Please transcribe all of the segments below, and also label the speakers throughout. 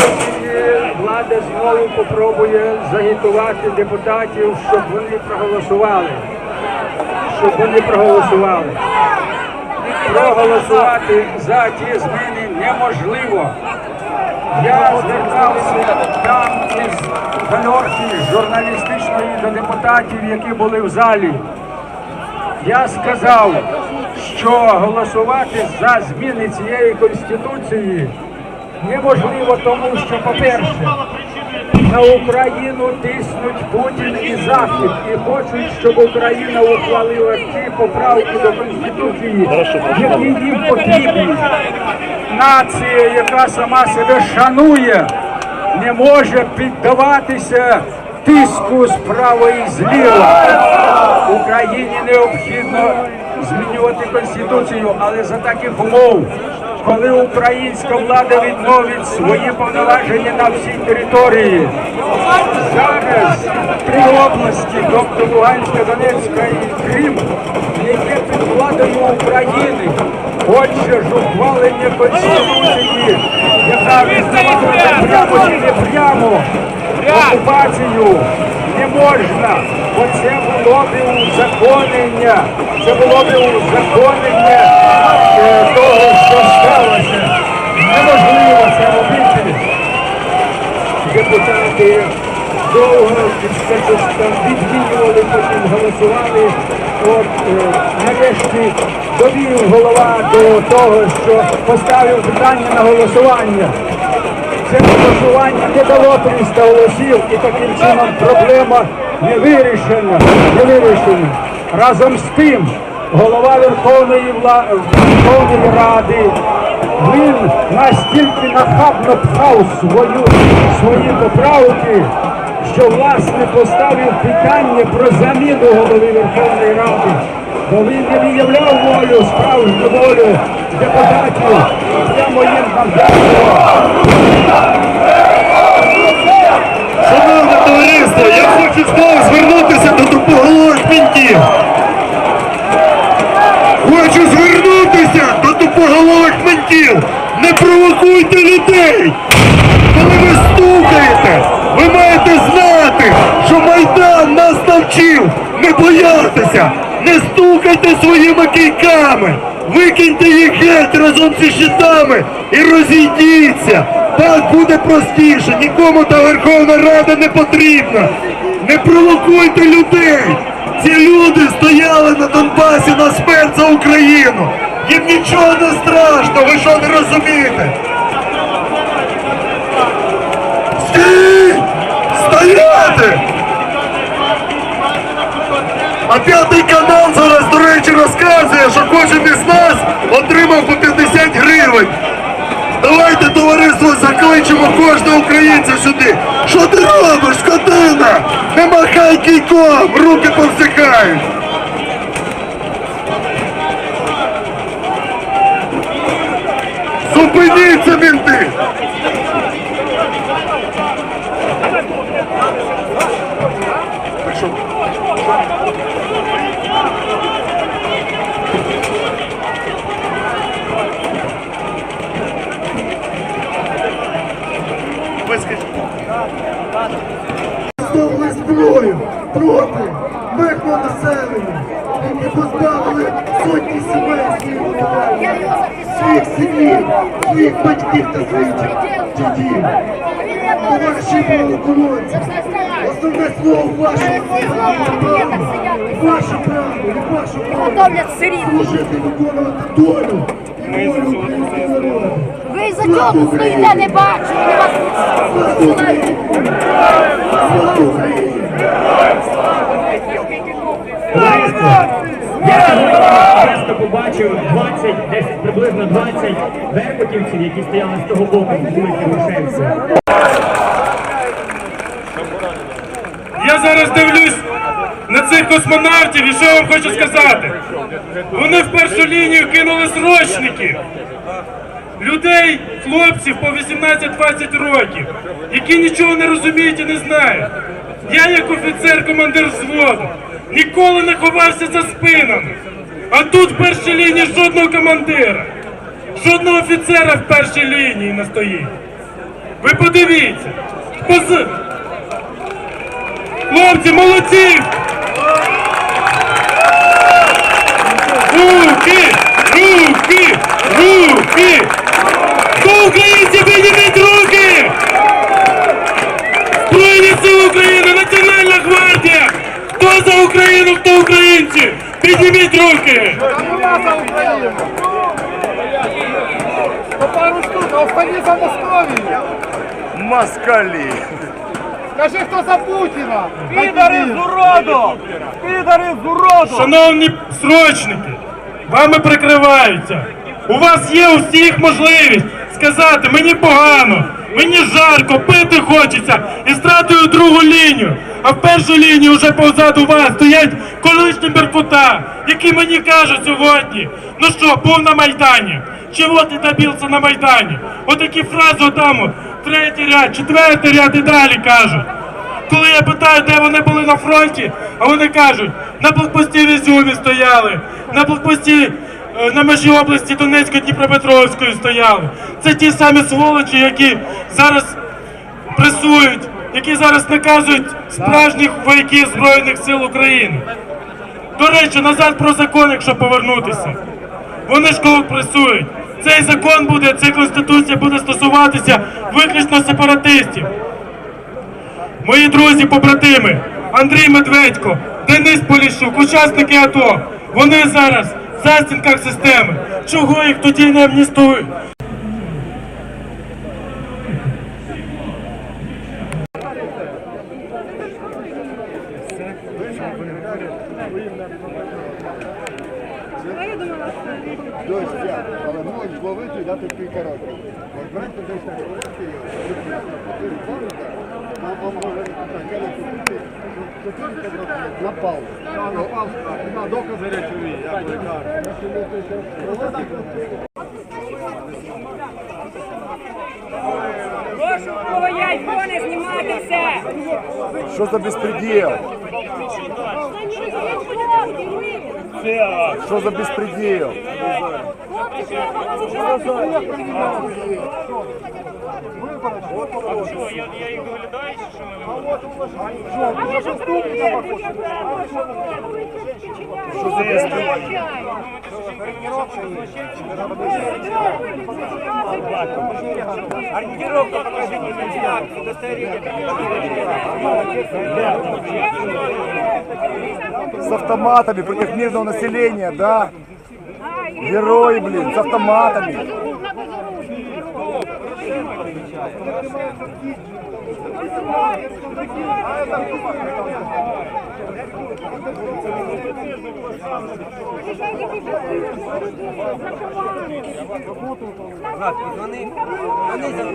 Speaker 1: сесії влада знову попробує загітувати депутатів, щоб вони проголосували. Щоб вони проголосували. Проголосувати за ті зміни неможливо. Я звертався там із гальорки журналістичної до депутатів, які були в залі. Я сказав, що голосувати за зміни цієї конституції неможливо, тому що, по-перше, на Україну тиснуть Путін і Захід і хочуть, щоб Україна ухвалила ті поправки до Конституції, які їм потрібні. Нація, яка сама себе шанує, не може піддаватися тиску справа і зліва. Україні необхідно змінювати конституцію, але за таких умов, коли українська влада відновить свої повноваження на всій території. Зараз три області, тобто Луганська, Донецька і Крим, які під владою України. Отже ж ухвалення конституції, яка визнаватиме прямо чи не прямо окупацію не можна, бо це було б узаконення, це було б узаконення е, того, що сталося. Неможливо це робити. Депутати довго відмінювали, потім голосували. От е, нарешті довів голова до того, що поставив питання на голосування. Голосування не дало 300 голосів і таким чином проблема не вирішена. Не вирішена. Разом з тим, голова Верховної, вла... Верховної Ради він настільки нахабно пхав свою, свої поправки, що власне поставив питання про заміну голови Верховної Ради. Бо він не виявляв волю, справжню волю депутатів, прямо їм нав'язував.
Speaker 2: Шановне товариство, я хочу знову звернутися до тупоголових мінтів. Хочу звернутися до тупоголових ментів. Не провокуйте людей. Коли ви стукаєте, ви маєте знати, що Майдан нас навчив не боятися. Не стукайте своїми кийками. Викиньте їх геть разом зі щитами і розійдіться. Так буде простіше. Нікому та Верховна Рада не потрібна. Не провокуйте людей. Ці люди стояли на Донбасі на смерть за Україну. Їм нічого не страшно, ви що не розумієте? Стояти! А п'ятий канал зараз, до речі, розказує, що кожен із нас отримав по 50 гривень. Давайте, товариство, закличемо кожного українця сюди. Що ти робиш, скотина? Не махай кійком, руки повсихають. Зупиніться, мінти!
Speaker 3: Застосовували зброю проти мирного населення, які позбавили сотні сімей своїх виховання, своїх синів, своїх батьків та своїх дітей. Товариші правоохоронці, основне слово ваше право, ваше право, і ваше право служити, виконувати долю і волю українського народу.
Speaker 4: Ви за цього стоїте, не бачу. Я вас
Speaker 5: побачив 20, десь приблизно 20 беркутівців, які стояли з того боку вулиці Грушевська.
Speaker 2: Я зараз дивлюсь на цих космонавтів і що я вам хочу сказати. Вони в першу лінію кинули срочників. Людей, хлопців по 18-20 років, які нічого не розуміють і не знають. Я, як офіцер, командир взводу, ніколи не ховався за спинами. А тут в першій лінії жодного командира, жодного офіцера в першій лінії не стоїть.
Speaker 6: Ви подивіться. Пози... Хлопці, молодці! Руки! Руки! Руки! Хто українці, підніміть руки! Збройні сили України, Національна гвардія! Хто за Україну, хто українці? Підніміть руки!
Speaker 7: По пару штук, а остальні за Московію.
Speaker 8: Москалі.
Speaker 7: Скажи, хто за Путіна?
Speaker 8: Підари з уроду! Підари з уроду!
Speaker 6: Шановні срочники, вами прикриваються. У вас є у всіх можливість сказати мені погано, мені жарко, пити хочеться і стратую другу лінію. А в першу лінію вже позаду вас стоять колишні беркута, які мені кажуть сьогодні, ну що, був на Майдані. Чого ти добився на Майдані? Отакі фрази отам, третій ряд, четвертий ряд і далі кажуть. Коли я питаю, де вони були на фронті, а вони кажуть, на блокпості в Ізюмі стояли, на блокпості на межі області Донецької Дніпропетровської стояли. Це ті самі сволочі, які зараз пресують, які зараз наказують справжніх вояків Збройних сил України. До речі, назад про закон, якщо повернутися. Вони ж кого пресують. Цей закон буде, ця конституція буде стосуватися виключно сепаратистів. Мої друзі, побратими, Андрій Медведько, Денис Поліщук, учасники АТО. Вони зараз в застінках системи. Чого їх тоді не амністують?
Speaker 7: Дощ, але можуть зловити і дати кілька років. От бачите, десь так робити його. Нам вам може таке купити, що кілька років напав. Напав, на докази речові, я
Speaker 9: Прошу твої айфони.
Speaker 8: Що за безпреділ? Що за безпреділ?
Speaker 3: А що, я, я
Speaker 8: їх доглядаю, чи що? А ви ж українці, казали, що ви тут підчиняєте. Що це є? Думаєте, що жінка не може Ориентировка покажи не нельзя, удостоверение. С автоматами против мирного населения, да? Герои, блин, с автоматами.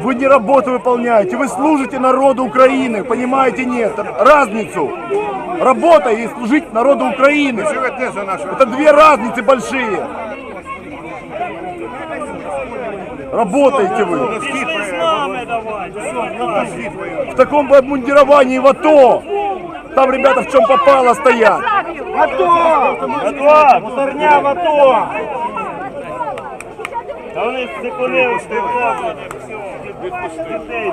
Speaker 8: Вы не работу выполняете, вы служите народу Украины, понимаете, нет, разницу. Работа и служить народу Украины. Это две разницы большие. Работаете вы. В таком обмундировании в АТО. Там ребята в чем попало стоят.
Speaker 6: АТО! Мусорня в АТО! Та вони зупинили дітей